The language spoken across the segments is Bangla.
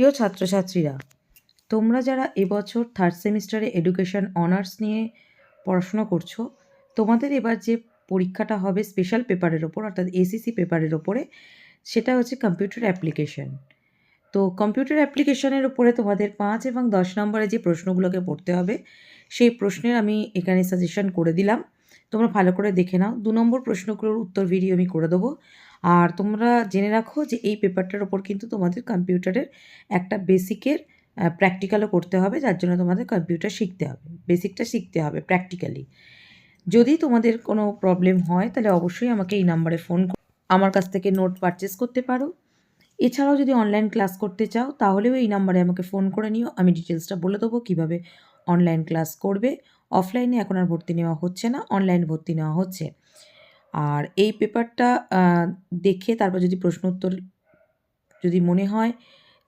প্রিয় ছাত্রছাত্রীরা, তোমরা যারা এবছর থার্ড সেমিস্টারে এডুকেশন অনার্স নিয়ে পড়াশোনা করছ, তোমাদের এবার যে পরীক্ষাটা হবে স্পেশাল পেপারের ওপর, অর্থাৎ এসিসি পেপারের ওপরে, সেটা হচ্ছে কম্পিউটার অ্যাপ্লিকেশন তো কম্পিউটার অ্যাপ্লিকেশনের উপরে তোমাদের পাঁচ এবং দশ নম্বরে যে প্রশ্নগুলোকে পড়তে হবে, সেই প্রশ্নের আমি এখানে সাজেশন করে দিলাম। তোমরা ভালো করে দেখে নাও। দু নম্বর প্রশ্নগুলোর উত্তর ভিডিও আমি করে দেবো। আর তোমরা জেনে রাখো যে এই পেপারটার ওপর কিন্তু তোমাদের কম্পিউটারের একটা বেসিকের প্র্যাকটিক্যালও করতে হবে, যার জন্য তোমাদের কম্পিউটার শিখতে হবে। বেসিকটা শিখতে হবে প্র্যাকটিক্যালি যদি তোমাদের কোনো প্রবলেম হয়, তাহলে অবশ্যই আমাকে এই নাম্বারে ফোন আমার কাছ থেকে নোট পারচেস করতে পারো। এছাড়াও যদি অনলাইন ক্লাস করতে চাও, তাহলেও এই নাম্বারে আমাকে ফোন করে নিও। আমি ডিটেলসটা বলে দেবো কীভাবে অনলাইন ক্লাস করবে। অফলাইনে এখন আর ভর্তি নেওয়া হচ্ছে না অনলাইন ভর্তি নেওয়া হচ্ছে। আর এই পেপারটা দেখে তারপর যদি প্রশ্ন উত্তর যদি মনে হয়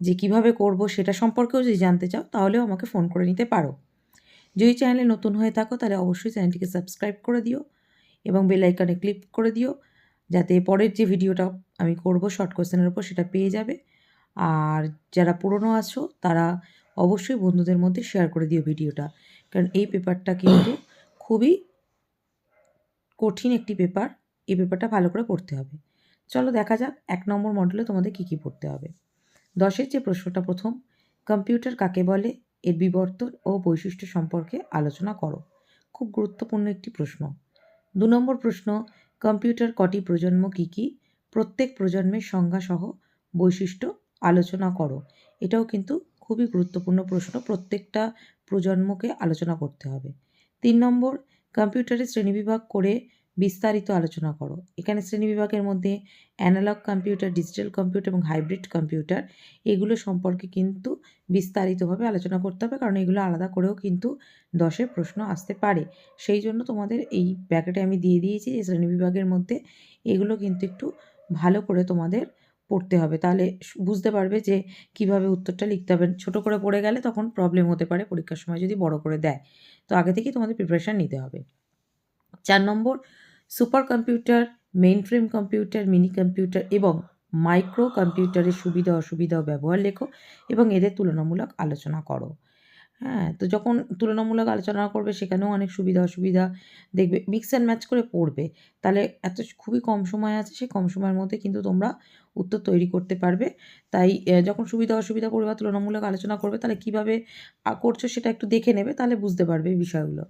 যে কীভাবে করব সেটা সম্পর্কেও যদি জানতে চাও, তাহলেও আমাকে ফোন করে নিতে পারো। যদি চ্যানেলে নতুন হয়ে থাকো, তাহলে অবশ্যই চ্যানেলটিকে সাবস্ক্রাইব করে দিও এবং বেল আইকনে ক্লিক করে দিও যাতে পরের যে ভিডিওটা আমি করব শর্ট কোয়েশ্চেনের উপর সেটা পেয়ে যাবে। আর যারা পুরনো আছো, তারা অবশ্যই বন্ধুদের মধ্যে শেয়ার করে দিও ভিডিওটা। কারণ এই পেপারটা কিন্তু খুবই কঠিন একটি পেপার এই পেপারটা ভালো করে পড়তে হবে। চলো দেখা যাক এক নম্বর মডেলে তোমাদের কী কী পড়তে হবে। দশের যে প্রশ্নটা প্রথম, কম্পিউটার কাকে বলে এর বিবর্তন ও বৈশিষ্ট্য সম্পর্কে আলোচনা করো। খুব গুরুত্বপূর্ণ একটি প্রশ্ন। দু নম্বর প্রশ্ন, কম্পিউটার কটি প্রজন্ম কী কী প্রত্যেক প্রজন্মের সংজ্ঞাসহ বৈশিষ্ট্য আলোচনা করো। এটাও কিন্তু খুবই গুরুত্বপূর্ণ প্রশ্ন, প্রত্যেকটা প্রজন্মকে আলোচনা করতে হবে। তিন নম্বর কম্পিউটারে শ্রেণীবিভাগ করে বিস্তারিত আলোচনা করো। এখানে শ্রেণীবিভাগের মধ্যে অ্যানালগ কম্পিউটার ডিজিটাল কম্পিউটার এবং হাইব্রিড কম্পিউটার এগুলো সম্পর্কে কিন্তু বিস্তারিতভাবে আলোচনা করতে হবে, কারণ এগুলো আলাদা করেও কিন্তু দশের প্রশ্ন আসতে পারে। সেই জন্য তোমাদের এই প্যাকেটে আমি দিয়ে দিয়েছি যে শ্রেণীবিভাগের মধ্যে এগুলো কিন্তু একটু ভালো করে তোমাদের পড়তে হবে। তাহলে বুঝতে পারবে যে কীভাবে উত্তরটা লিখতে হবে। ছোটো করে পড়ে গেলে তখন প্রবলেম হতে পারে, পরীক্ষার সময় যদি বড় করে দেয়। তো আগে থেকেই তোমাদের প্রিপারেশান নিতে হবে। চার নম্বর super computer main frame computer mini computer এবং মাইক্রো কম্পিউটারের সুবিধা অসুবিধা ও ব্যবহার লেখো এবং এদের তুলনামূলক আলোচনা করো। হ্যাঁ তো যখন তুলনামূলক আলোচনা করবে, সেখানেও অনেক সুবিধা অসুবিধা দেখবে। মিক্স অ্যান্ড ম্যাচ করে পড়বে। তাহলে এত খুবই কম সময় আছে, সেই কম সময়ের মধ্যে কিন্তু তোমরা উত্তর তৈরি করতে পারবে। তাই যখন সুবিধা অসুবিধা করবে বা তুলনামূলক আলোচনা করবে, তাহলে কীভাবে করছ সেটা একটু দেখে নেবে, তাহলে বুঝতে পারবে বিষয়গুলো।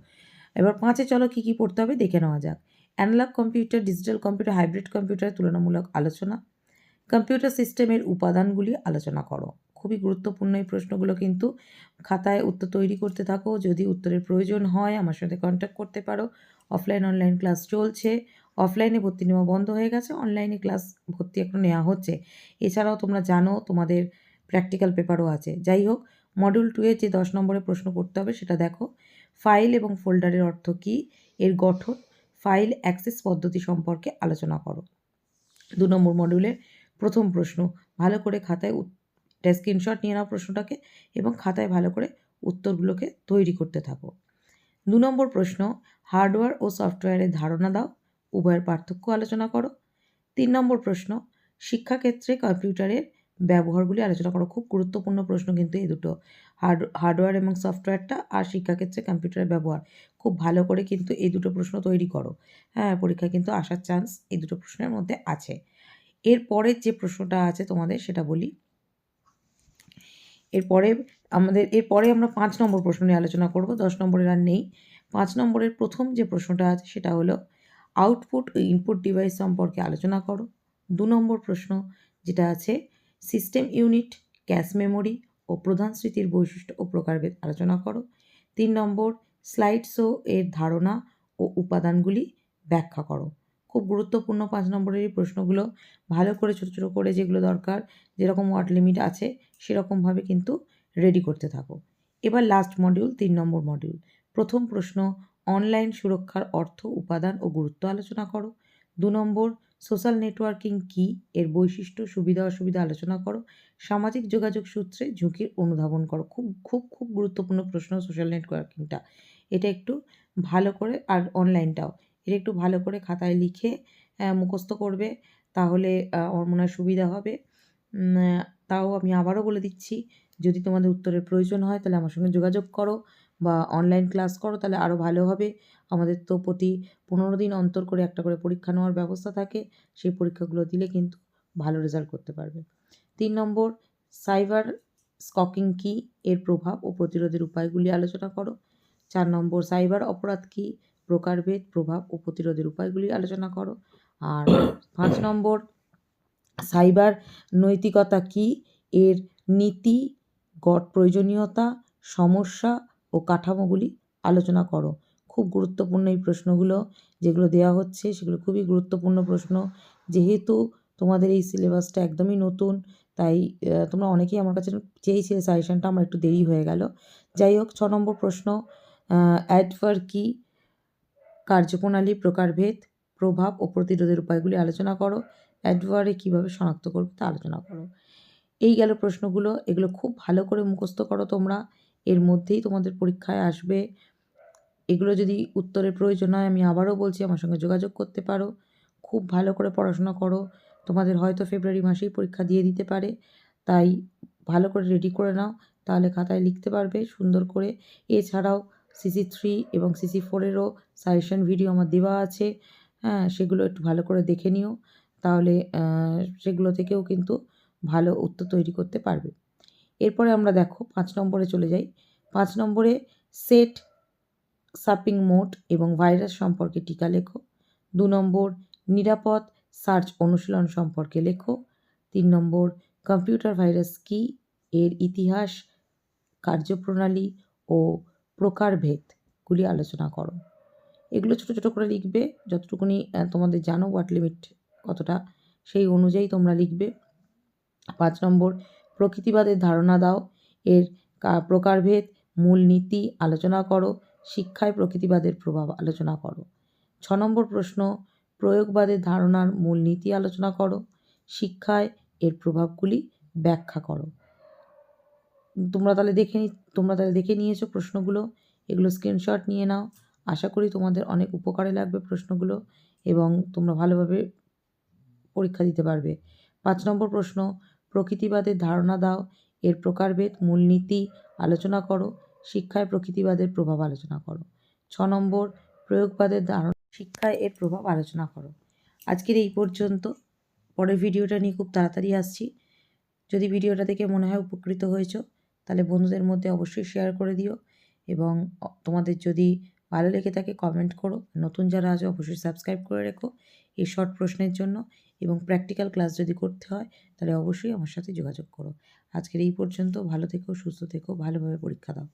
এবার পাঁচে চলো কী কী পড়তে হবে, দেখে নেওয়া যাক। Analog computer digital computer hybrid কম্পিউটারের তুলনামূলক আলোচনা। কম্পিউটার সিস্টেমের উপাদানগুলি আলোচনা করো। খুবই গুরুত্বপূর্ণ এই প্রশ্নগুলো কিন্তু খাতায় উত্তর তৈরি করতে থাকো। যদি উত্তরের প্রয়োজন হয়, আমার সাথে কন্ট্যাক্ট করতে পারো। অফলাইন অনলাইন ক্লাস চলছে। অফলাইনে ভর্তি নেওয়া বন্ধ হয়ে গেছে অনলাইনে ক্লাস ভর্তি এখন নেওয়া হচ্ছে। এছাড়াও তোমরা জানো, তোমাদের প্র্যাকটিক্যাল পেপারও আছে। যাই হোক মডিউল টুয়ে যে দশ নম্বরে প্রশ্ন করতে হবে, সেটা দেখো। ফাইল এবং ফোল্ডারের অর্থ কী? এর গঠন ফাইল অ্যাক্সেস পদ্ধতি সম্পর্কে আলোচনা করো। দু নম্বর মডিউলের প্রথম প্রশ্ন, ভালো করে খাতায় স্ক্রিনশট নিয়ে নাও প্রশ্নটাকে এবং খাতায় ভালো করে উত্তরগুলোকে তৈরি করতে থাকো। দু নম্বর প্রশ্ন, হার্ডওয়্যার ও সফটওয়্যারের ধারণা দাও, উভয়ের পার্থক্য আলোচনা করো। তিন নম্বর প্রশ্ন, শিক্ষাক্ষেত্রে কম্পিউটারের ব্যবহারগুলি আলোচনা করো। খুব গুরুত্বপূর্ণ প্রশ্ন কিন্তু এই দুটো। হার্ড, হার্ডওয়্যার এবং সফটওয়্যারটা আর শিক্ষাক্ষেত্রে কম্পিউটারের ব্যবহার। খুব ভালো করে কিন্তু এই দুটো প্রশ্ন তৈরি করো। হ্যাঁ পরীক্ষায় কিন্তু আসার চান্স এই দুটো প্রশ্নের মধ্যে আছে। এর পরের যে প্রশ্নটা আছে তোমাদের সেটা বলি। এরপরে আমাদের, এরপরে আমরা পাঁচ নম্বর প্রশ্ন নিয়ে আলোচনা করব, দশ নম্বরের আর নেই। পাঁচ নম্বরের প্রথম যে প্রশ্নটা আছে সেটা হলো আউটপুট ও ইনপুট ডিভাইস সম্পর্কে আলোচনা করো। দু নম্বর প্রশ্ন যেটা আছে সিস্টেম ইউনিট ক্যাশ মেমোরি ও প্রধান স্মৃতির বৈশিষ্ট্য ও প্রকারভেদ আলোচনা করো। তিন নম্বর স্লাইড শো এর ধারণা ও উপাদানগুলি ব্যাখ্যা করো। খুব গুরুত্বপূর্ণ পাঁচ নম্বরের এই প্রশ্নগুলো। ভালো করে ছোটো ছোটো করে যেগুলো দরকার, যেরকম ওয়ার্ড লিমিট আছে সেরকমভাবে কিন্তু রেডি করতে থাকো। এবার লাস্ট মডিউল তিন নম্বর মডিউল প্রথম প্রশ্ন অনলাইন সুরক্ষার অর্থ, উপাদান ও গুরুত্ব আলোচনা করো। দু নম্বর সোশ্যাল নেটওয়ার্কিং কী? এর বৈশিষ্ট্য, সুবিধা, অসুবিধা আলোচনা করো। সামাজিক যোগাযোগ সূত্রে ঝুঁকির অনুধাবন করো। খুব খুব খুব গুরুত্বপূর্ণ প্রশ্ন সোশ্যাল নেটওয়ার্কিংটা এটা একটু ভালো করে আর অনলাইনটাও এটা একটু ভালো করে খাতায় লিখে মুখস্থ করবে, তাহলে আমার মনে সুবিধা হবে। তাও আমি আবারও বলে দিচ্ছি, যদি তোমাদের উত্তরের প্রয়োজন হয় তাহলে আমার সঙ্গে যোগাযোগ করো বা অনলাইন ক্লাস করো তাহলে আরও ভালো হবে। আমাদের তো প্রতি পনেরো দিন অন্তর করে একটা করে পরীক্ষা নেওয়ার ব্যবস্থা থাকে, সেই পরীক্ষাগুলো দিলে কিন্তু ভালো রেজাল্ট করতে পারবে। তিন নম্বর সাইবার স্ককিং কী? এর প্রভাব ও প্রতিরোধের উপায়গুলি আলোচনা করো। চার নম্বর সাইবার অপরাধ কী? প্রকারভেদ, প্রভাব ও প্রতিরোধের উপায়গুলি আলোচনা করো। আর পাঁচ নম্বর সাইবার নৈতিকতা কী? এর নীতি, গট প্রয়োজনীয়তা, সমস্যা ও কাঠামোগুলি আলোচনা করো। খুব গুরুত্বপূর্ণ এই প্রশ্নগুলো যেগুলো দেওয়া হচ্ছে, সেগুলো খুবই গুরুত্বপূর্ণ প্রশ্ন। যেহেতু তোমাদের এই সিলেবাসটা একদমই নতুন, তাই তোমরা অনেকেই আমার কাছে চেয়েছিলে, সাজেশনটা আমার একটু দেরি হয়ে গেল। যাই হোক, ছ নম্বর প্রশ্ন অ্যাডভার কি? কার্যপ্রণালী, প্রকারভেদ, প্রভাব ও প্রতিরোধের উপায়গুলি আলোচনা করো। অ্যাডভারে কীভাবে শনাক্ত করবে তা আলোচনা করো। এই গেল প্রশ্নগুলো, এগুলো খুব ভালো করে মুখস্থ করো তোমরা। এর মধ্যেই তোমাদের পরীক্ষায় আসবে। এগুলো যদি উত্তরের প্রয়োজন হয়, আমি আবারও বলছি আমার সঙ্গে যোগাযোগ করতে পারো। খুব ভালো করে পড়াশোনা করো। তোমাদের হয়তো ফেব্রুয়ারি মাসেই পরীক্ষা দিয়ে দিতে পারে। তাই ভালো করে রেডি করে নাও। তাহলে খাতায় লিখতে পারবে সুন্দর করে। এছাড়াও সিসি থ্রি এবং সিসি ফোরেরও সাজেশন ভিডিও আমার দেওয়া আছে। হ্যাঁ সেগুলো একটু ভালো করে দেখে নিও। তাহলে সেগুলো থেকেও কিন্তু ভালো উত্তর তৈরি করতে পারবে। এরপরে আমরা দেখো পাঁচ নম্বরে চলে যাই। পাঁচ নম্বরে সেট সাপিং মোড এবং ভাইরাস সম্পর্কে টিকা লেখো। দু নম্বর নিরাপদ সার্চ অনুশীলন সম্পর্কে লেখো। তিন নম্বর কম্পিউটার ভাইরাস কি, এর ইতিহাস, কার্যপ্রণালী ও প্রকারভেদগুলি আলোচনা করো। এগুলো ছোটো ছোটো করে লিখবে। যতটুকুনি তোমাদের জানো ওয়াট লিমিট কতটা, সেই অনুযায়ী তোমরা লিখবে। পাঁচ নম্বর, প্রকৃতিবাদের ধারণা দাও। এর প্রকারভেদ, মূল নীতি আলোচনা করো। শিক্ষায় প্রকৃতিবাদের প্রভাব আলোচনা করো। ছ নম্বর প্রশ্ন, প্রয়োগবাদের ধারণার মূল নীতি আলোচনা করো। শিক্ষায় এর প্রভাবগুলি ব্যাখ্যা করো। তোমরা তাহলে দেখে তোমরা তাহলে দেখে নিয়েছো প্রশ্নগুলো। এগুলো স্ক্রিনশট নিয়ে নাও। আশা করি তোমাদের অনেক উপকারে লাগবে প্রশ্নগুলো এবং তোমরা ভালোভাবে পরীক্ষা দিতে পারবে। পাঁচ নম্বর প্রশ্ন, প্রকৃতিবাদের ধারণা দাও। এর প্রকারভেদ, মূলনীতি আলোচনা করো। শিক্ষায় প্রকৃতিবাদের প্রভাব আলোচনা করো। ছ নম্বর, প্রয়োগবাদের ধারণা, শিক্ষায় এর প্রভাব আলোচনা করো। আজকের এই পর্যন্ত। পরের ভিডিওটা নিয়ে খুব তাড়াতাড়ি আসছি। যদি ভিডিওটা দেখে মনে হয় উপকৃত হয়েছো, তাহলে বন্ধুদের মধ্যে অবশ্যই শেয়ার করে দিও এবং তোমাদের যদি ভালো লেগে থাকে কমেন্ট করো। নতুন যারা আছে, অবশ্যই সাবস্ক্রাইব করে রেখো এই শর্ট প্রশ্নের জন্য। এবং প্র্যাকটিক্যাল ক্লাস যদি করতে হয়, তাহলে অবশ্যই আমার সাথে যোগাযোগ করো। আজকের এই পর্যন্ত, ভালো থেকো, সুস্থ থেকো, ভালোভাবে পরীক্ষা দাও।